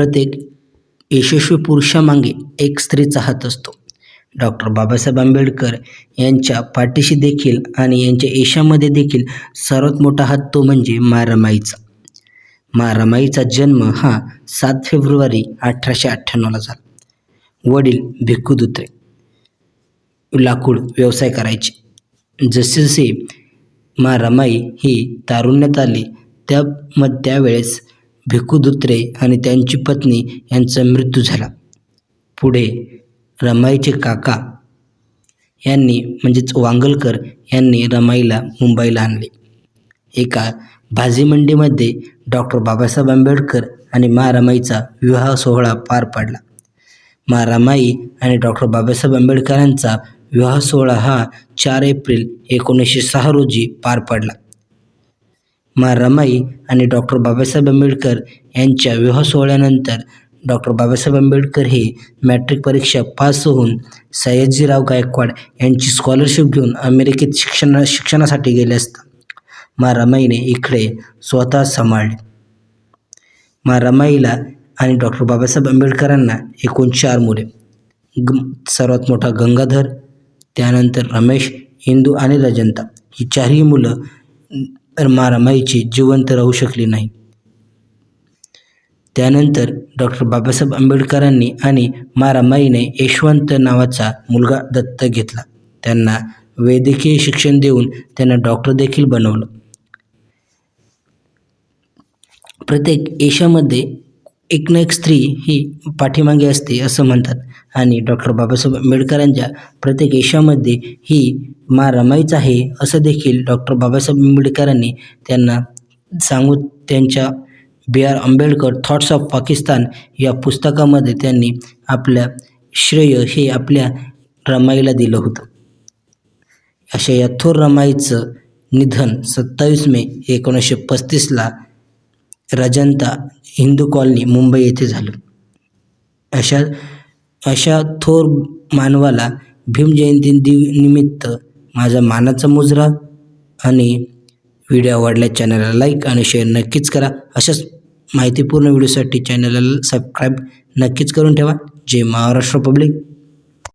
प्रत्येक यशस्वी पुरुषामागे एक स्त्रीचा हात असतो. डॉक्टर बाबासाहेब आंबेडकर यांच्या पाठीशी देखील आणि यांच्या यशामध्ये देखील सर्वात मोठा हात तो म्हणजे मारामाईचा मारामाईचा जन्म हा सात फेब्रुवारी अठराशे अठ्ठ्याण्णवला झाला. वडील भिक्खू दुत्रे लाकूड व्यवसाय करायचे. जसे जसे ही तारुण्यात आली त्या मग त्यावेळेस भिक्खू दुत्रे आणि त्यांची पत्नी यांचा मृत्यू झाला. पुढे रमाईचे काका यांनी म्हणजेच वांगलकर यांनी रमाईला मुंबईला आणले. एका भाजी मंडीमध्ये डॉक्टर बाबासाहेब आंबेडकर आणि मा रमाईचा विवाह सोहळा पार पडला. मा रमाई आणि डॉक्टर बाबासाहेब आंबेडकरांचा विवाह सोहळा हा चार एप्रिल एकोणीसशे सहा रोजी पार पडला. मा रमाई आणि डॉक्टर बाबासाहेब आंबेडकर यांच्या विवाह सोहळ्यानंतर डॉक्टर बाबासाहेब आंबेडकर हे मॅट्रिक परीक्षा पास होऊन सयाजीराव गायकवाड यांची स्कॉलरशिप घेऊन अमेरिकेत शिक्षणा शिक्षणासाठी गेले असता मा रमाईने इकडे स्वतः सांभाळले. मा रमाईला आणि डॉक्टर बाबासाहेब आंबेडकरांना एकूण चार मुले. ग सर्वात मोठा गंगाधर त्यानंतर रमेश इंदू आणि रजंता. ही चारही मुलं तर मारामाईची जिवंत राहू शकली नाही. त्यानंतर डॉक्टर बाबासाहेब आंबेडकरांनी आणि मारामाईने यशवंत नावाचा मुलगा दत्तक घेतला. त्यांना वैद्यकीय शिक्षण देऊन त्यांना डॉक्टर देखील बनवलं. प्रत्येक यशामध्ये एक ना एक स्त्री ही पाठीमागे असते असं म्हणतात आणि डॉक्टर बाबासाहेब आंबेडकरांच्या प्रत्येक यशामध्ये ही मा रमाईच आहे असं देखील डॉक्टर बाबासाहेब आंबेडकरांनी त्यांना सांगून त्यांच्या B R Ambedkar thoughts of Pakistan या पुस्तकामध्ये त्यांनी आपल्या श्रेय हे आपल्या रमाईला दिलं होतं. अशा या थोर रमाईचं निधन सत्तावीस मे एकोणीसशे पस्तीसला रजंता हिंदू कॉलनी मुंबई येथे झालं. अशा अशा थोर मानवाला भीमजयंती दिव निमित्त माझा मानाचा मुजरा आणि व्हिडिओ आवडल्या चॅनलला लाईक आणि शेअर नक्कीच करा. अशाच माहितीपूर्ण व्हिडिओसाठी चॅनलला सबस्क्राईब नक्कीच करून ठेवा. जय महाराष्ट्र पब्लिक